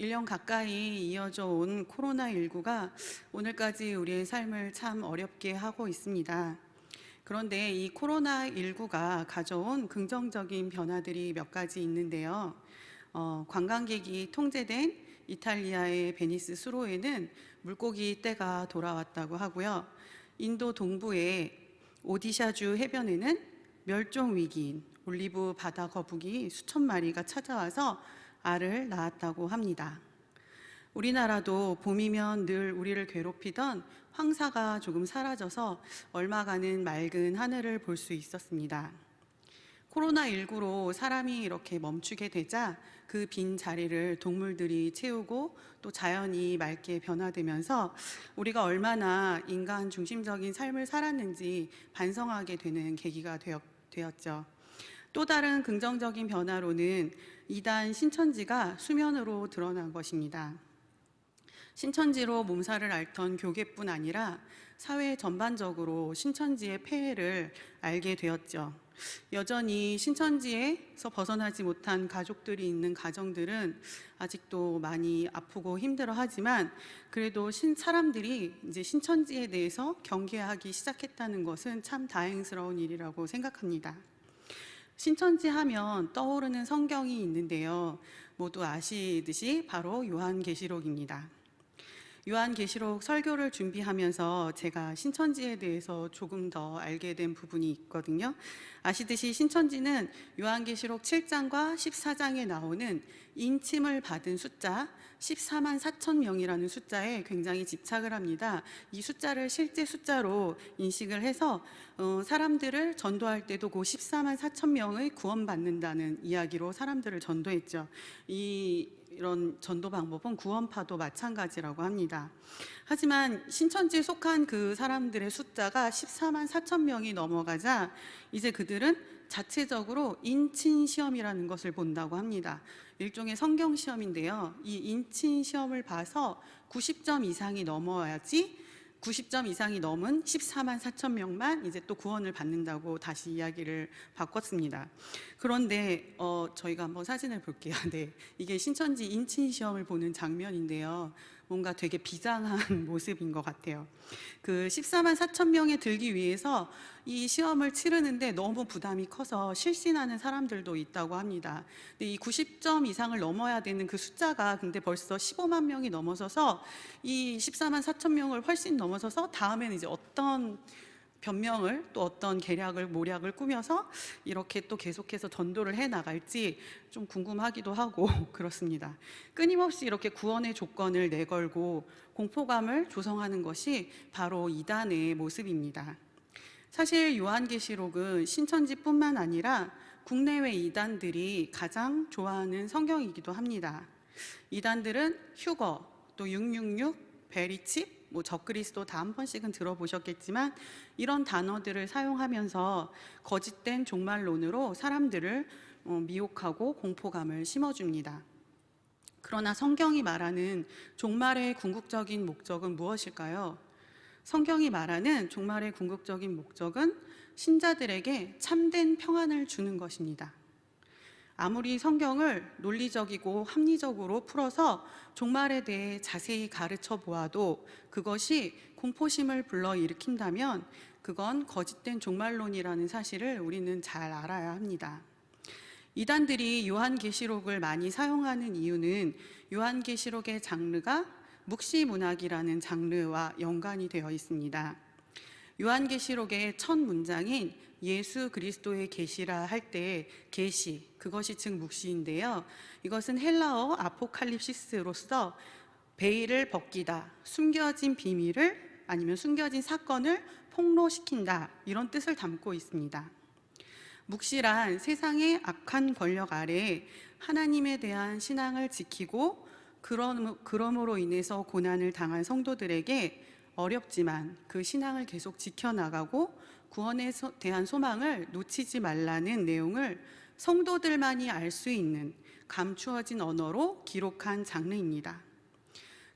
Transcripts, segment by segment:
1년 가까이 이어져 온 코로나19가 오늘까지 우리의 삶을 참 어렵게 하고 있습니다. 그런데 이 코로나19가 가져온 긍정적인 변화들이 몇 가지 있는데요. 어, 관광객이 통제된 이탈리아의 베니스 수로에는 물고기 떼가 돌아왔다고 하고요. 인도 동부의 오디샤주 해변에는 멸종 위기인 올리브 바다 거북이 수천 마리가 찾아와서 알을 낳았다고 합니다. 우리나라도 봄이면 늘 우리를 괴롭히던 황사가 조금 사라져서 얼마간은 맑은 하늘을 볼 수 있었습니다. 코로나19로 사람이 이렇게 멈추게 되자 그 빈 자리를 동물들이 채우고 또 자연이 맑게 변화되면서 우리가 얼마나 인간 중심적인 삶을 살았는지 반성하게 되는 계기가 되었, 되었죠. 또 다른 긍정적인 변화로는 이단 신천지가 수면으로 드러난 것입니다. 신천지로 몸살을 앓던 교계뿐 아니라 사회 전반적으로 신천지의 폐해를 알게 되었죠. 여전히 신천지에서 벗어나지 못한 가족들이 있는 가정들은 아직도 많이 아프고 힘들어 하지만 그래도 신 사람들이 이제 신천지에 대해서 경계하기 시작했다는 것은 참 다행스러운 일이라고 생각합니다. 신천지 하면 떠오르는 성경이 있는데요. 모두 아시듯이 바로 요한계시록입니다. 요한계시록 설교를 준비하면서 제가 신천지에 대해서 조금 더 알게 된 부분이 있거든요. 아시듯이 신천지는 요한계시록 7장과 14장에 나오는 인침을 받은 숫자 14만 4천 명이라는 숫자에 굉장히 집착을 합니다. 이 숫자를 실제 숫자로 인식을 해서 어, 사람들을 전도할 때도 그 14만 4천 명의 구원받는다는 이야기로 사람들을 전도했죠. 이 이런 전도 방법은 구원파도 마찬가지라고 합니다. 하지만 신천지에 속한 그 사람들의 숫자가 14만 4천 명이 넘어가자 이제 그들은 자체적으로 인친 시험이라는 것을 본다고 합니다. 일종의 성경 시험인데요. 이 인친 시험을 봐서 90점 이상이 넘어야지 90점 이상이 넘은 14만 4천 명만 이제 또 구원을 받는다고 다시 이야기를 바꿨습니다. 그런데 어, 저희가 한번 사진을 볼게요. 네, 이게 신천지 인친 시험을 보는 장면인데요. 뭔가 되게 비장한 모습인 것 같아요. 그 14만 4천 명에 들기 위해서 이 시험을 치르는데 너무 부담이 커서 실신하는 사람들도 있다고 합니다. 근데 이 90점 이상을 넘어야 되는 그 숫자가 근데 벌써 15만 명이 넘어서서 이 14만 4천 명을 훨씬 넘어서서 다음에는 이제 어떤 변명을 또 어떤 계략을 모략을 꾸며서 이렇게 또 계속해서 전도를 해 나갈지 좀 궁금하기도 하고 그렇습니다. 끊임없이 이렇게 구원의 조건을 내걸고 공포감을 조성하는 것이 바로 이단의 모습입니다. 사실 요한계시록은 신천지뿐만 아니라 국내외 이단들이 가장 좋아하는 성경이기도 합니다. 이단들은 휴거, 또 666, 베리칩, 뭐 적그리스도 다 한 번씩은 들어보셨겠지만 이런 단어들을 사용하면서 거짓된 종말론으로 사람들을 어, 미혹하고 공포감을 심어줍니다. 그러나 성경이 말하는 종말의 궁극적인 목적은 무엇일까요? 성경이 말하는 종말의 궁극적인 목적은 신자들에게 참된 평안을 주는 것입니다. 아무리 성경을 논리적이고 합리적으로 풀어서 종말에 대해 자세히 가르쳐 보아도 그것이 공포심을 불러일으킨다면 그건 거짓된 종말론이라는 사실을 우리는 잘 알아야 합니다. 이단들이 요한계시록을 많이 사용하는 이유는 요한계시록의 장르가 묵시문학이라는 장르와 연관이 되어 있습니다. 요한계시록의 첫 문장인 예수 그리스도의 계시라 할 때 계시 그것이 즉 묵시인데요. 이것은 헬라어 아포칼립시스로서 베일을 벗기다, 숨겨진 비밀을 아니면 숨겨진 사건을 폭로시킨다 이런 뜻을 담고 있습니다. 묵시란 세상의 악한 권력 아래 하나님에 대한 신앙을 지키고 그럼, 그럼으로 인해서 고난을 당한 성도들에게 어렵지만 그 신앙을 계속 지켜나가고 구원에 서- 대한 소망을 놓치지 말라는 내용을 성도들만이 알 수 있는 감추어진 언어로 기록한 장르입니다.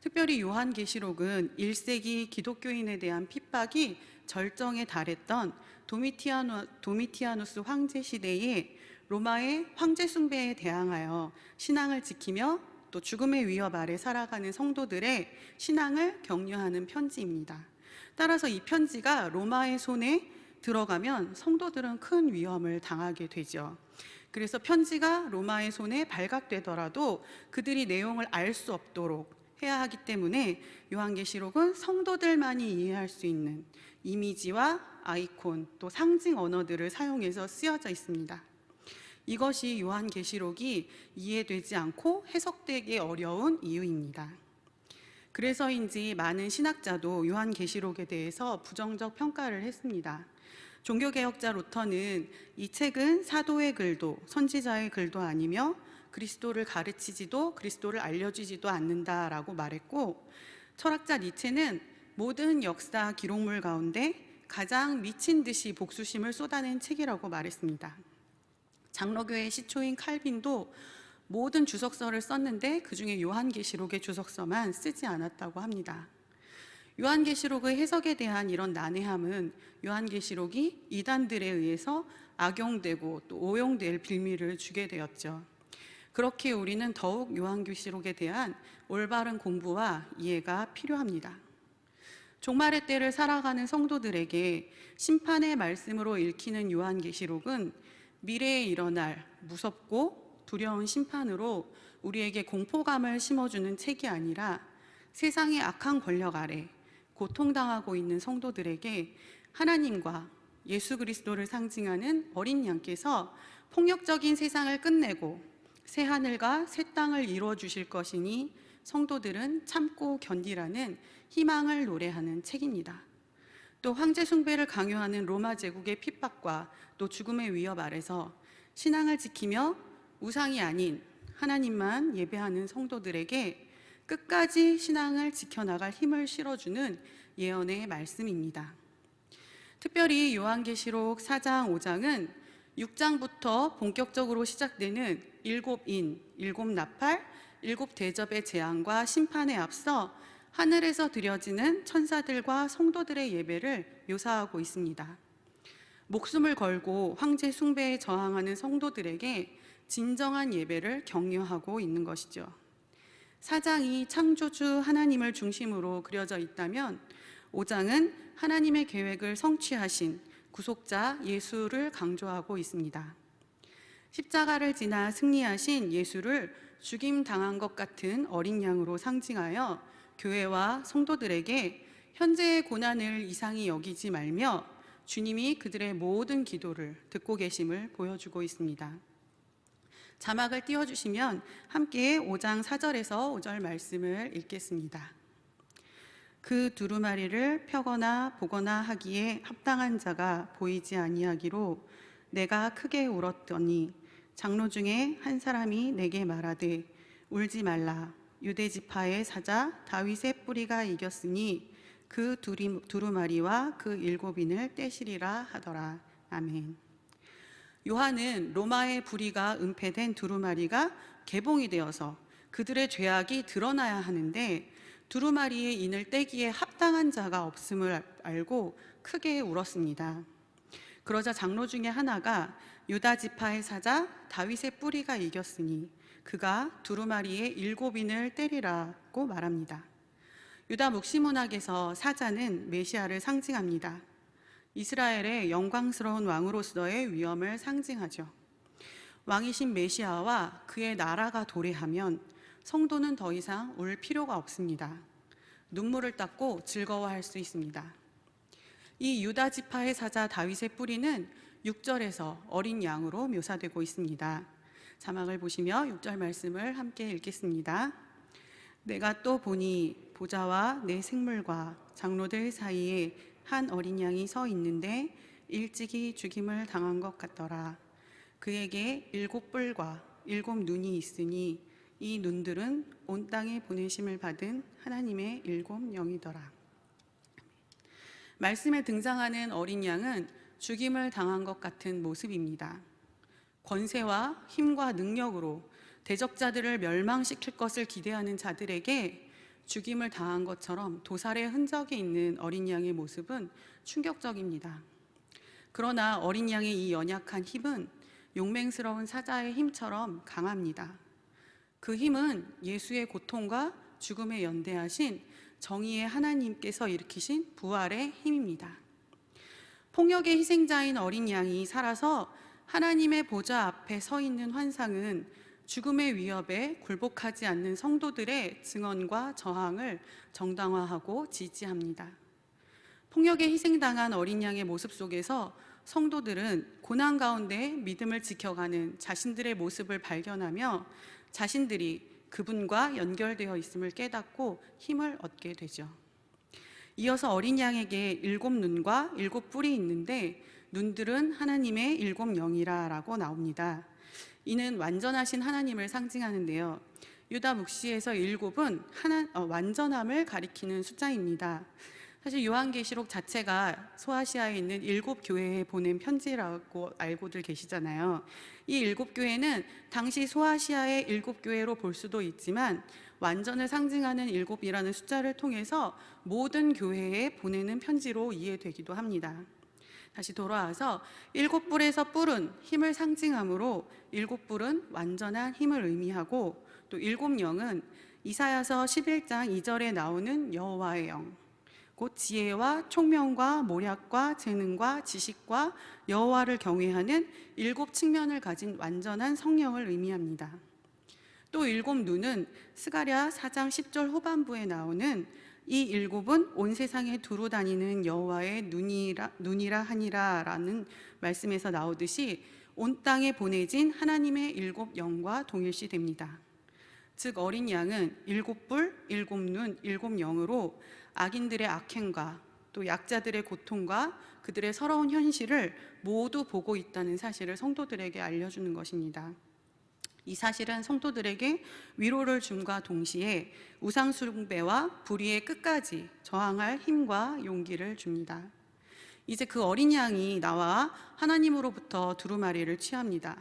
특별히 요한계시록은 1세기 기독교인에 대한 핍박이 절정에 달했던 도미티아누, 도미티아누스 황제 시대에 로마의 황제 숭배에 대항하여 신앙을 지키며 또 죽음의 위협 아래 살아가는 성도들의 신앙을 격려하는 편지입니다. 따라서 이 편지가 로마의 손에 들어가면 성도들은 큰 위험을 당하게 되죠. 그래서 편지가 로마의 손에 발각되더라도 그들이 내용을 알 수 없도록 해야 하기 때문에 요한계시록은 성도들만이 이해할 수 있는 이미지와 아이콘 또 상징 언어들을 사용해서 쓰여져 있습니다. 이것이 요한계시록이 이해되지 않고 해석되기 어려운 이유입니다. 그래서인지 많은 신학자도 요한계시록에 대해서 부정적 평가를 했습니다. 종교개혁자 로터는 이 책은 사도의 글도 선지자의 글도 아니며 그리스도를 가르치지도 그리스도를 알려주지도 않는다라고 말했고 철학자 니체는 모든 역사 기록물 가운데 가장 미친 듯이 복수심을 쏟아낸 책이라고 말했습니다. 장로교의 시초인 칼빈도 모든 주석서를 썼는데 그 중에 요한계시록의 주석서만 쓰지 않았다고 합니다. 요한계시록의 해석에 대한 이런 난해함은 요한계시록이 이단들에 의해서 악용되고 또 오용될 빌미를 주게 되었죠. 그렇게 우리는 더욱 요한계시록에 대한 올바른 공부와 이해가 필요합니다. 종말의 때를 살아가는 성도들에게 심판의 말씀으로 읽히는 요한계시록은 미래에 일어날 무섭고 두려운 심판으로 우리에게 공포감을 심어주는 책이 아니라 세상의 악한 권력 아래 고통당하고 있는 성도들에게 하나님과 예수 그리스도를 상징하는 어린 양께서 폭력적인 세상을 끝내고 새 하늘과 새 땅을 이루어 주실 것이니 성도들은 참고 견디라는 희망을 노래하는 책입니다. 또 황제 숭배를 강요하는 로마 제국의 핍박과 또 죽음의 위협 아래서 신앙을 지키며 우상이 아닌 하나님만 예배하는 성도들에게 끝까지 신앙을 지켜나갈 힘을 실어주는 예언의 말씀입니다. 특별히 요한계시록 4장, 5장은 6장부터 본격적으로 시작되는 일곱 인, 일곱 나팔, 일곱 대접의 재앙과 심판에 앞서 하늘에서 드려지는 천사들과 성도들의 예배를 묘사하고 있습니다. 목숨을 걸고 황제 숭배에 저항하는 성도들에게 진정한 예배를 격려하고 있는 것이죠. 사장이 창조주 하나님을 중심으로 그려져 있다면 5장은 하나님의 계획을 성취하신 구속자 예수를 강조하고 있습니다. 십자가를 지나 승리하신 예수를 죽임 당한 것 같은 어린 양으로 상징하여 교회와 성도들에게 현재의 고난을 이상히 여기지 말며 주님이 그들의 모든 기도를 듣고 계심을 보여주고 있습니다. 자막을 띄워주시면 함께 5장 4절에서 5절 말씀을 읽겠습니다. 그 두루마리를 펴거나 보거나 하기에 합당한 자가 보이지 아니하기로 내가 크게 울었더니 장로 중에 한 사람이 내게 말하되 울지 말라 유대 지파의 사자 다윗의 뿌리가 이겼으니 그 두리, 두루마리와 그 일곱인을 떼시리라 하더라 아멘. 요한은 로마의 불의가 은폐된 두루마리가 개봉이 되어서 그들의 죄악이 드러나야 하는데 두루마리의 인을 떼기에 합당한 자가 없음을 알고 크게 울었습니다. 그러자 장로 중에 하나가 유다 지파의 사자 다윗의 뿌리가 이겼으니 그가 두루마리의 일곱인을 때리라고 말합니다. 유다 묵시문학에서 사자는 메시아를 상징합니다. 이스라엘의 영광스러운 왕으로서의 위엄을 상징하죠. 왕이신 메시아와 그의 나라가 도래하면 성도는 더 이상 울 필요가 없습니다. 눈물을 닦고 즐거워할 수 있습니다. 이 유다 지파의 사자 다윗의 뿌리는 6절에서 어린 양으로 묘사되고 있습니다. 자막을 보시며 6절 말씀을 함께 읽겠습니다. 내가 또 보니 보좌와 내 생물과 장로들 사이에 한 어린 양이 서 있는데 일찍이 죽임을 당한 것 같더라. 그에게 일곱 뿔과 일곱 눈이 있으니 이 눈들은 온 땅에 보내심을 받은 하나님의 일곱 영이더라. 말씀에 등장하는 어린 양은 죽임을 당한 것 같은 모습입니다. 권세와 힘과 능력으로 대적자들을 멸망시킬 것을 기대하는 자들에게 죽임을 당한 것처럼 도살의 흔적이 있는 어린 양의 모습은 충격적입니다. 그러나 어린 양의 이 연약한 힘은 용맹스러운 사자의 힘처럼 강합니다. 그 힘은 예수의 고통과 죽음에 연대하신 정의의 하나님께서 일으키신 부활의 힘입니다. 폭력의 희생자인 어린 양이 살아서 하나님의 보좌 앞에 서 있는 환상은 죽음의 위협에 굴복하지 않는 성도들의 증언과 저항을 정당화하고 지지합니다. 폭력에 희생당한 어린 양의 모습 속에서 성도들은 고난 가운데 믿음을 지켜가는 자신들의 모습을 발견하며 자신들이 그분과 연결되어 있음을 깨닫고 힘을 얻게 되죠. 이어서 어린 양에게 일곱 눈과 일곱 뿔이 있는데 눈들은 하나님의 일곱 영이라라고 나옵니다. 이는 완전하신 하나님을 상징하는데요. 유다 묵시에서 일곱은 하나, 어, 완전함을 가리키는 숫자입니다. 사실 요한계시록 자체가 소아시아에 있는 일곱 교회에 보낸 편지라고 알고들 계시잖아요. 이 일곱 교회는 당시 소아시아의 일곱 교회로 볼 수도 있지만 완전을 상징하는 일곱이라는 숫자를 통해서 모든 교회에 보내는 편지로 이해되기도 합니다. 다시 돌아와서 일곱 뿔에서 뿔은 힘을 상징하므로 일곱 뿔은 완전한 힘을 의미하고 또 일곱 영은 이사야서 11장 2절에 나오는 여호와의 영, 곧 지혜와 총명과 모략과 재능과 지식과 여호와를 경외하는 일곱 측면을 가진 완전한 성령을 의미합니다. 또 일곱 눈은 스가랴 4장 10절 후반부에 나오는 이 일곱은 온 세상에 두루 다니는 여호와의 눈이라 눈이라 하니라라는 말씀에서 나오듯이 온 땅에 보내진 하나님의 일곱 영과 동일시됩니다. 즉 어린 양은 일곱 뿔, 일곱 눈, 일곱 영으로 악인들의 악행과 또 약자들의 고통과 그들의 서러운 현실을 모두 보고 있다는 사실을 성도들에게 알려주는 것입니다. 이 사실은 성도들에게 위로를 줌과 동시에 우상숭배와 불의의 끝까지 저항할 힘과 용기를 줍니다. 이제 그 어린 양이 나와 하나님으로부터 두루마리를 취합니다.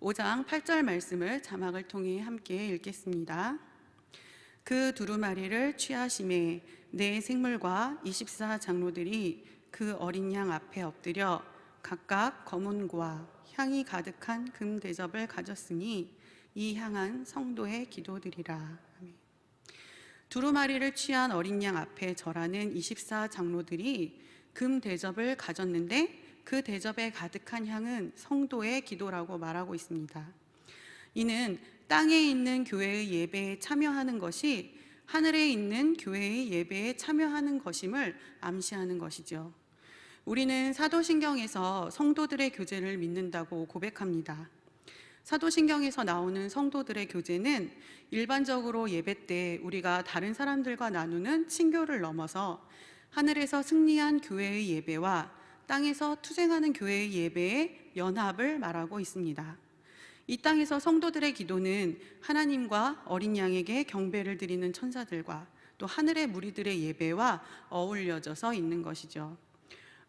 5장 8절 말씀을 자막을 통해 함께 읽겠습니다. 그 두루마리를 취하심에 내 생물과 24 장로들이 그 어린 양 앞에 엎드려 각각 검은고와 향이 가득한 금 대접을 가졌으니 이 향한 성도의 기도들이라. 두루마리를 취한 어린 양 앞에 절하는 24 장로들이 금 대접을 가졌는데 그 대접에 가득한 향은 성도의 기도라고 말하고 있습니다. 이는 땅에 있는 교회의 예배에 참여하는 것이 하늘에 있는 교회의 예배에 참여하는 것임을 암시하는 것이죠. 우리는 사도신경에서 성도들의 교제를 믿는다고 고백합니다. 사도신경에서 나오는 성도들의 교제는 일반적으로 예배 때 우리가 다른 사람들과 나누는 친교를 넘어서 하늘에서 승리한 교회의 예배와 땅에서 투쟁하는 교회의 예배의 연합을 말하고 있습니다. 이 땅에서 성도들의 기도는 하나님과 어린 양에게 경배를 드리는 천사들과 또 하늘의 무리들의 예배와 어울려져서 있는 것이죠.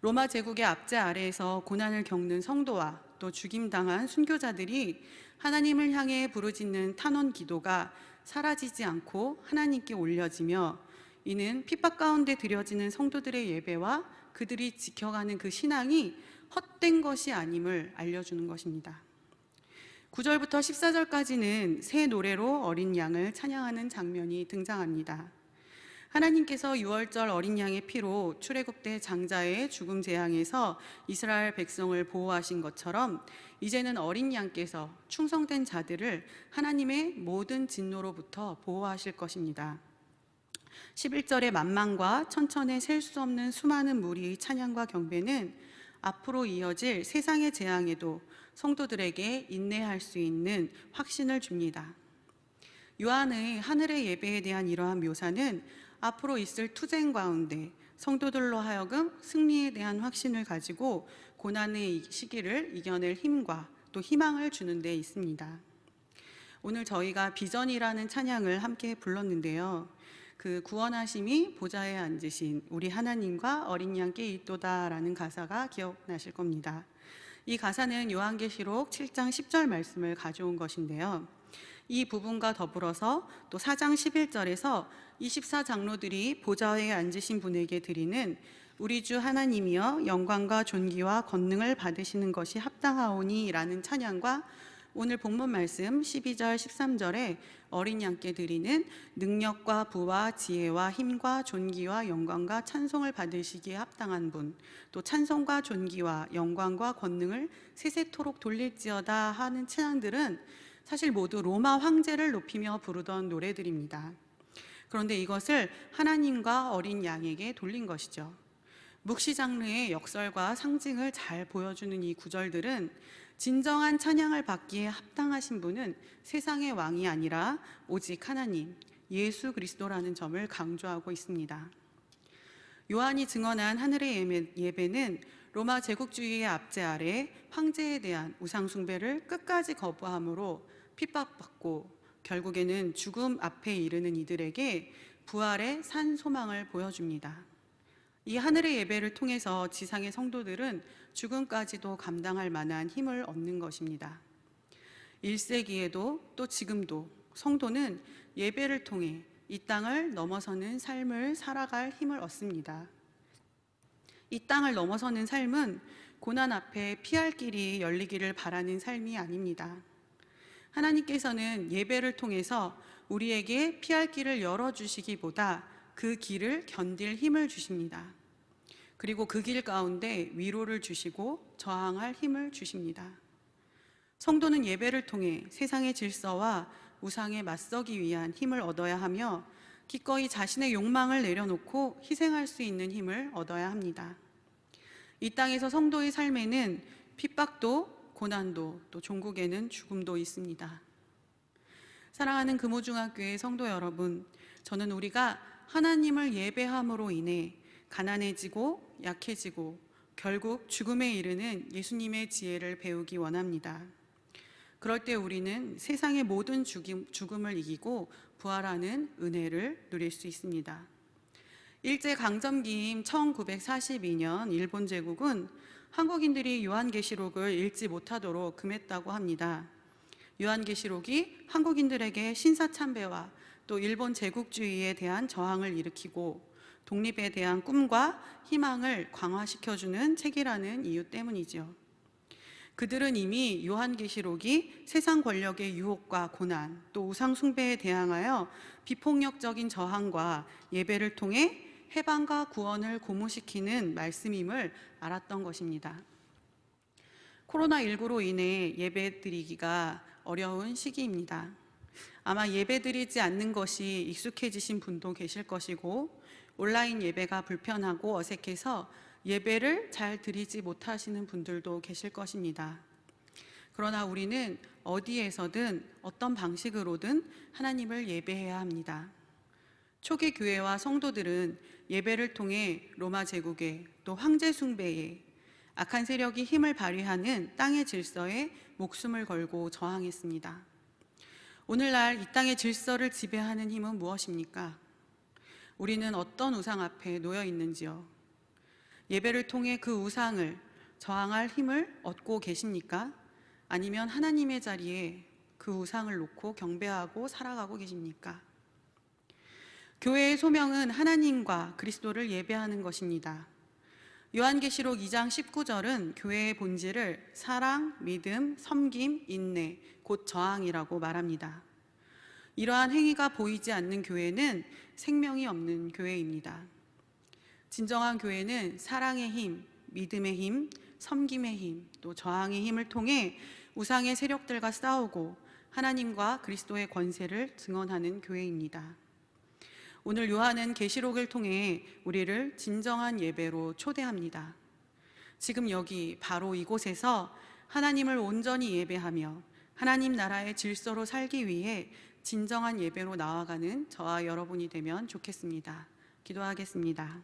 로마 제국의 압제 아래에서 고난을 겪는 성도와 또 죽임당한 순교자들이 하나님을 향해 부르짖는 탄원 기도가 사라지지 않고 하나님께 올려지며 이는 핍박 가운데 드려지는 성도들의 예배와 그들이 지켜가는 그 신앙이 헛된 것이 아님을 알려주는 것입니다. 9절부터 14절까지는 새 노래로 어린 양을 찬양하는 장면이 등장합니다. 하나님께서 유월절 어린 양의 피로 출애굽 때 장자의 죽음 재앙에서 이스라엘 백성을 보호하신 것처럼 이제는 어린 양께서 충성된 자들을 하나님의 모든 진노로부터 보호하실 것입니다. 11절의 만망과 천천에 셀 수 없는 수많은 무리의 찬양과 경배는 앞으로 이어질 세상의 재앙에도 성도들에게 인내할 수 있는 확신을 줍니다. 요한의 하늘의 예배에 대한 이러한 묘사는 앞으로 있을 투쟁 가운데 성도들로 하여금 승리에 대한 확신을 가지고 고난의 시기를 이겨낼 힘과 또 희망을 주는 데 있습니다. 오늘 저희가 비전이라는 찬양을 함께 불렀는데요. 그 구원하심이 보좌에 앉으신 우리 하나님과 어린 양께 있도다라는 가사가 기억나실 겁니다. 이 가사는 요한계시록 7장 10절 말씀을 가져온 것인데요. 이 부분과 더불어서 또 4장 11절에서 24 장로들이 보좌에 앉으신 분에게 드리는 우리 주 하나님이여 영광과 존귀와 권능을 받으시는 것이 합당하오니라는 찬양과 오늘 본문 말씀 12절 13절에 어린 양께 드리는 능력과 부와 지혜와 힘과 존귀와 영광과 찬송을 받으시기에 합당한 분, 또 찬송과 존귀와 영광과 권능을 세세토록 돌릴지어다 하는 찬양들은 사실 모두 로마 황제를 높이며 부르던 노래들입니다. 그런데 이것을 하나님과 어린 양에게 돌린 것이죠. 묵시 장르의 역설과 상징을 잘 보여주는 이 구절들은 진정한 찬양을 받기에 합당하신 분은 세상의 왕이 아니라 오직 하나님, 예수 그리스도라는 점을 강조하고 있습니다. 요한이 증언한 하늘의 예배- 예배는 로마 제국주의의 압제 아래 황제에 대한 우상숭배를 끝까지 거부함으로 핍박받고 결국에는 죽음 앞에 이르는 이들에게 부활의 산 소망을 보여줍니다. 이 하늘의 예배를 통해서 지상의 성도들은 죽음까지도 감당할 만한 힘을 얻는 것입니다. 1세기에도 또 지금도 성도는 예배를 통해 이 땅을 넘어서는 삶을 살아갈 힘을 얻습니다. 이 땅을 넘어서는 삶은 고난 앞에 피할 길이 열리기를 바라는 삶이 아닙니다. 하나님께서는 예배를 통해서 우리에게 피할 길을 열어주시기보다 그 길을 견딜 힘을 주십니다. 그리고 그 길 가운데 위로를 주시고 저항할 힘을 주십니다. 성도는 예배를 통해 세상의 질서와 우상에 맞서기 위한 힘을 얻어야 하며 기꺼이 자신의 욕망을 내려놓고 희생할 수 있는 힘을 얻어야 합니다. 이 땅에서 성도의 삶에는 핍박도 고난도 또 종국에는 죽음도 있습니다. 사랑하는 금호중학교의 성도 여러분, 저는 우리가 하나님을 예배함으로 인해 가난해지고 약해지고 결국 죽음에 이르는 예수님의 지혜를 배우기 원합니다. 그럴 때 우리는 세상의 모든 죽임, 죽음을 이기고 부활하는 은혜를 누릴 수 있습니다. 일제 강점기인 1942년 일본 제국은 한국인들이 요한계시록을 읽지 못하도록 금했다고 합니다. 요한계시록이 한국인들에게 신사참배와 또 일본 제국주의에 대한 저항을 일으키고 독립에 대한 꿈과 희망을 강화시켜주는 책이라는 이유 때문이죠. 그들은 이미 요한계시록이 세상 권력의 유혹과 고난, 또 우상숭배에 대항하여 비폭력적인 저항과 예배를 통해 해방과 구원을 고무시키는 말씀임을 알았던 것입니다. 코로나19로 인해 예배 드리기가 어려운 시기입니다. 아마 예배 드리지 않는 것이 익숙해지신 분도 계실 것이고, 온라인 예배가 불편하고 어색해서 예배를 잘 드리지 못하시는 분들도 계실 것입니다. 그러나 우리는 어디에서든 어떤 방식으로든 하나님을 예배해야 합니다. 초기 교회와 성도들은 예배를 통해 로마 제국의 또 황제 숭배에 악한 세력이 힘을 발휘하는 땅의 질서에 목숨을 걸고 저항했습니다. 오늘날 이 땅의 질서를 지배하는 힘은 무엇입니까? 우리는 어떤 우상 앞에 놓여 있는지요? 예배를 통해 그 우상을 저항할 힘을 얻고 계십니까? 아니면 하나님의 자리에 그 우상을 놓고 경배하고 살아가고 계십니까? 교회의 소명은 하나님과 그리스도를 예배하는 것입니다. 요한계시록 2장 19절은 교회의 본질을 사랑, 믿음, 섬김, 인내, 곧 저항이라고 말합니다. 이러한 행위가 보이지 않는 교회는 생명이 없는 교회입니다. 진정한 교회는 사랑의 힘, 믿음의 힘, 섬김의 힘, 또 저항의 힘을 통해 우상의 세력들과 싸우고 하나님과 그리스도의 권세를 증언하는 교회입니다. 오늘 요한은 계시록을 통해 우리를 진정한 예배로 초대합니다. 지금 여기 바로 이곳에서 하나님을 온전히 예배하며 하나님 나라의 질서로 살기 위해 진정한 예배로 나아가는 저와 여러분이 되면 좋겠습니다. 기도하겠습니다.